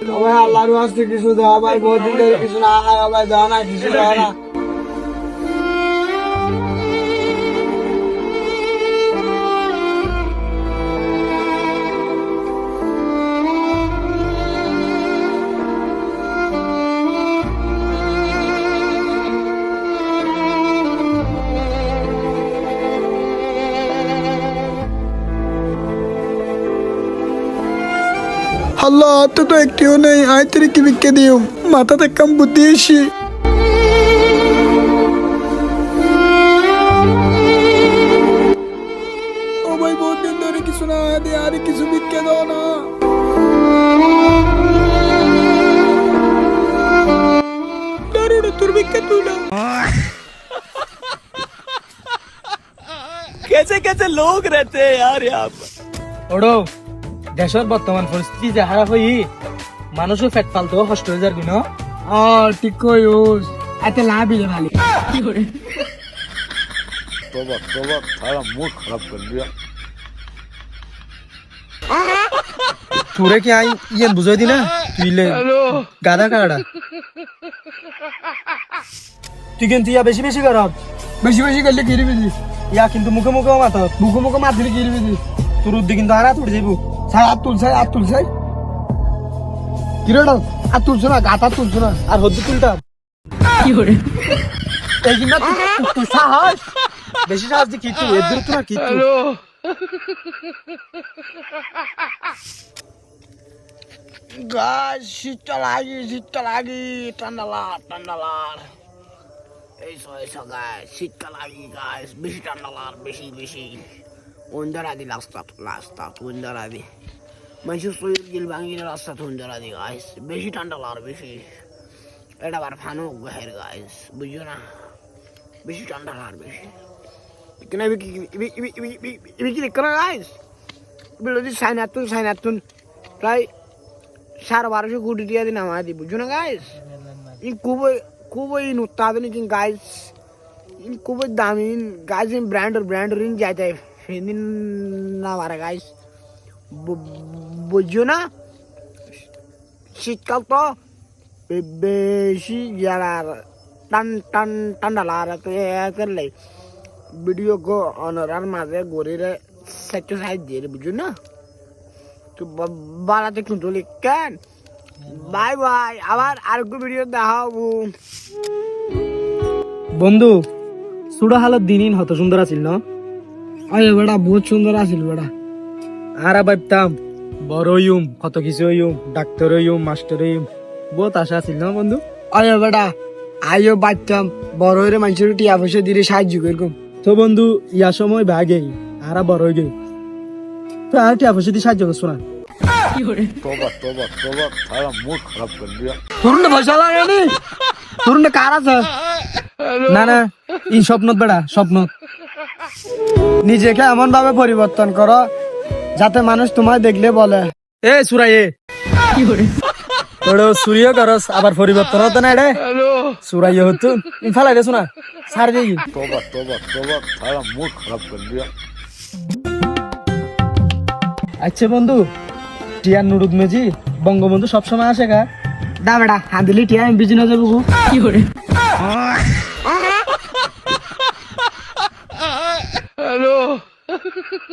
আল্লাহর কিছু দেওয়া ভাই বহুত কিছু না হয় ভাই দেওয়া না কিছু দেওয়া না। আল্লাহ হাতে তো একটিও নেই আয় তেরে কি বিকে দিও মাথাতে কাম বুদ্ধি এসি ও ভাই বহুত দিন ধরে কিছু না দিয়ে আরে কিছু বিকে দাও না দারুণ তোর বিকে তুই না कैसे कैसे लोग रहते हैं यार यहाँ पर ওড়ো দেশের বর্তমান পরিস্থিতি যে খারাপ হই মানুষও ফেট পালতো কষ্ট হয়ে যাবি গুণ ও ঠিক কই ওস এতে লাভই ভালো। কি করে তোবা তোবা তারা মুখ খারাপ কর দিয়া। তোরে কি আই ইয়েন বুঝাই দি না তুইলে গাদা কাড়া তুই কিন্তু ইয়া বেশি বেশি করব বেশি বেশি করলে গিরিবি ইয়া কিন্তু মুখে মুখে মাতা মুখে মুখে মাত দিলে গিরিবি তোর উদ্দি কিন্তু আরা তোর যাইবো। স্যার আর তুলছে আর তুলছে কিরোটা আর তুলছো না গাতা তুলছো না। আর হদ্দু তুলতাম এই কিনা তুই সাহস? বেশি সাহস দি কি তুই? এদের তো না কি তুই? গাছ শীতটা লাগি শীতটা লাগি ঠান্ডা লার ঠান্ডা লার এই সব গাছ শীতটা লাগি গাছ বেশি ঠান্ডা লার বেশি বেশি। রাস্তা রাস্তা উন্দর আদি মানুষের শরীর গিল ভাঙিয়ে রাস্তা উন্দর আদি গাছ বেশি ঠান্ডা লার বেশি এটা আবার ফানো গায়ের গাছ বুঝছ না বেশি ঠান্ডা লার বেশি কেন বিক্রি করে গাছ বিরোধী সাইনাতুন সাইনাতুন প্রায় সাড়ে বারোশো কোটি টাকা দিয়ে নামা দি বুঝছ না গাইস ইন খুবই খুবই উৎপাদনিক গাইস খুবই দামি গাইস ইন ব্র্যান্ডর ব্র্যান্ডর ইন যাইতে সেদিন না মারা গাইস বুঝছ না শীতকাল তো বেশি যারা টান টান ঠান্ডা লাগা করলে ভিডিও গো অনরার মাঝে গরিরে সেক্টর সাইড দিয়ে বুঝছ না তো বাড়াতে কিন্তু কেন বাই বাই আবার আরেকটু ভিডিও দেখাবো বন্ধু সুড়া হালত দিনই হত সুন্দর আছিল, ন? আরে বেড়া বহুত সুন্দর আছিল বেড়া। আরে ভাবতাম বড় হইম কত কিছু হইম ডাক্তার হইম মাস্টার হইম বহুত আশা আছিল না বন্ধু? আরে বেড়া আইও ভাবতাম বড় হয়ে মানুষের টিয়া পয়সা দিয়ে সাহায্য করকম। তো বন্ধু ইয়া সময় ভাগে আরা বড় হয়ে গেই তো আর টিয়া পয়সা দিয়ে সাহায্য করছ না? তোবা তোবা তোবা সারা না না ই স্বপ্নত বেড়া স্বপ্নত। নিজেকে এমন ভাবে পরিবর্তন করো যাতে মানুষ তোমায় দেখলে বলে। এ সুরাই আবার পরিবর্তন আচ্ছা বন্ধু মেজি বঙ্গবন্ধু সবসময় আসে গা? দাবেডা হাঁদিলি টিয়া আমি যাব কি করে?